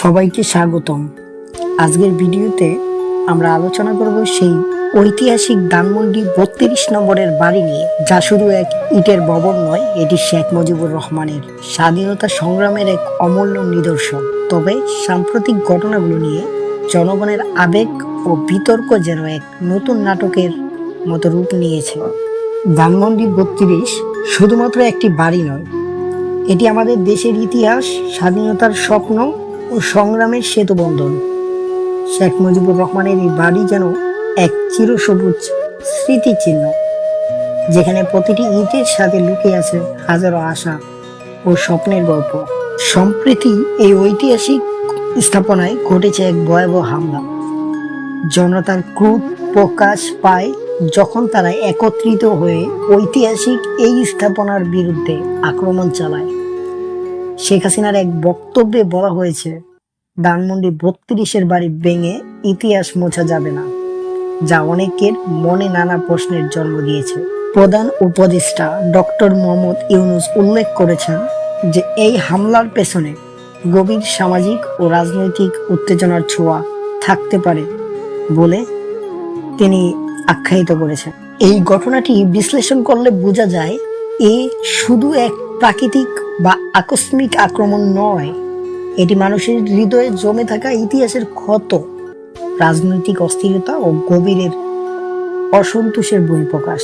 সবাইকে স্বাগতম। আজকের ভিডিওতে আমরা আলোচনা করব সেই ঐতিহাসিক দানমন্ডি বত্রিশ নম্বরের বাড়ি নিয়ে, যা শুধু এক ইটের ভবন নয়, এটি শেখ মুজিবুর রহমানের স্বাধীনতা সংগ্রামের এক অমূল্য নিদর্শন। তবে সাম্প্রতিক ঘটনাগুলো নিয়ে জনগণের আবেগ ও বিতর্ক যেন এক নতুন নাটকের মতো রূপ নিয়েছে। ধানমন্ডি বত্রিশ শুধুমাত্র একটি বাড়ি নয়, এটি আমাদের দেশের ইতিহাস, স্বাধীনতার স্বপ্ন ও সংগ্রামের সেতুবন্ধন শেখ মুজিবুর রহমানের এই বাড়ি যেন এক চিরসবুজ স্মৃতিচিহ্ন, যেখানে প্রতিটি ইটের সাথে লুকিয়ে আছে হাজারো আশা ও স্বপ্নের গল্প। সম্প্রতি এই ঐতিহাসিক স্থাপনায় ঘটেছে এক ভয়াবহ হামলা। জনতার ক্রোধ প্রকাশ পায় যখন তারা একত্রিত হয়ে ঐতিহাসিক এই স্থাপনার বিরুদ্ধে আক্রমণ চালায়। শেখ হাসিনার এক বক্তব্যে বলা হয়েছে, ধানমন্ডি বত্রিশের বাড়ি ভেঙে ইতিহাস মোছা যাবে না, যা অনেকের মনে নানা প্রশ্নের জন্ম দিয়েছে। প্রধান উপদেষ্টা ডক্টর মোহাম্মদ ইউনুস উল্লেখ করেছেন যে, এই হামলার পেছনে গভীর সামাজিক ও রাজনৈতিক উত্তেজনার ছোঁয়া থাকতে পারে বলে তিনি আখ্যায়িত করেছেন। এই ঘটনাটি বিশ্লেষণ করলে বোঝা যায়, এ শুধু এক প্রাকৃতিক বা আকস্মিক আক্রমণ নয়। এটি মানুষের হৃদয়ে জমে থাকা ইতিহাসের ক্ষত, রাজনৈতিক অস্থিরতা ও গভীরের অসন্তোষের বহিঃপ্রকাশ।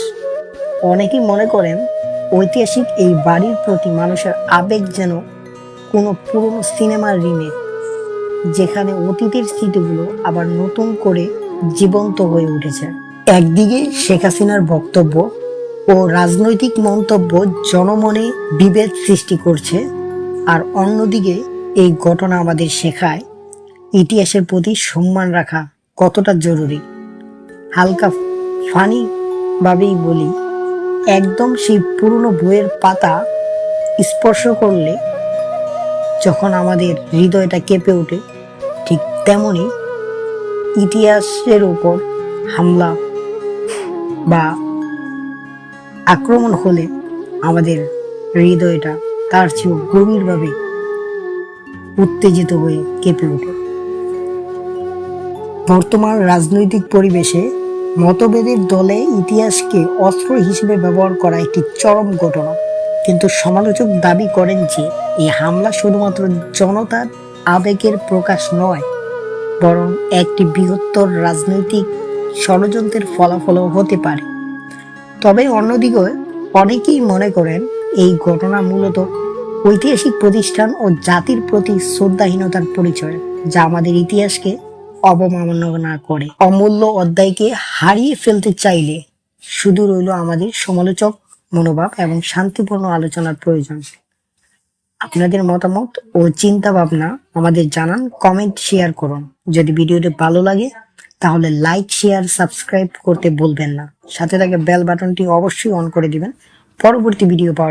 অনেকেই মনে করেন, ঐতিহাসিক এই বাড়ির প্রতি মানুষের আবেগ যেন কোনো পুরনো সিনেমার রিমেক যেখানে অতীতের স্মৃতিগুলো আবার নতুন করে জীবন্ত হয়ে উঠেছে। একদিকে শেখ হাসিনার বক্তব্য ও রাজনৈতিক মন্তব্য জনমনে বিভেদ সৃষ্টি করছে আর অন্যদিকে এই ঘটনা আমাদের শেখায় ইতিহাসের প্রতি সম্মান রাখা কতটা জরুরি। হালকা ফানি ভাবেই বলি, একদম সেই পুরনো বইয়ের পাতা স্পর্শ করলে যখন আমাদের হৃদয়টা কেঁপে ওঠে, ঠিক তেমনি ইতিহাসের উপর হামলা বা আক্রমণ হলে আমাদের হৃদয়টা তার চেয়েও গভীরভাবে উত্তেজিত হয়ে কেঁপে ওঠে। বর্তমান রাজনৈতিক পরিবেশে মতভেদের দলে ইতিহাসকে অস্ত্র হিসেবে ব্যবহার করা একটি চরম ঘটনা। কিন্তু সমালোচক দাবি করেন যে, এই হামলা শুধুমাত্র জনতার আবেগের প্রকাশ নয়, বরং একটি বৃহত্তর রাজনৈতিক ষড়যন্ত্রের ফলাফলও হতে পারে। তবে অন্যদিকে অনেকেই মনে করেন এই ঘটনা মূলত ঐতিহাসিক প্রতিষ্ঠান ও জাতির প্রতি শ্রদ্ধাহীনতার পরিচয়, যা আমাদের ইতিহাসকে অবমাননা করে। অমূল্য অধ্যায়কে হারিয়ে ফেলতে চাইলে শুধু রইল আমাদের সমালোচক মনোভাব এবং শান্তিপূর্ণ আলোচনার প্রয়োজন। আপনাদের মতামত ও চিন্তা ভাবনা আমাদের জানান, কমেন্ট, শেয়ার করুন। যদি ভিডিওটি ভালো লাগে তাহলে লাইক শেয়ার সাবস্ক্রাইব করতে ভুলবেন না। সাথে থাকে বেল বাটনটি অবশ্যই অন করে দিবেন। পরবর্তী ভিডিও পাওয়ার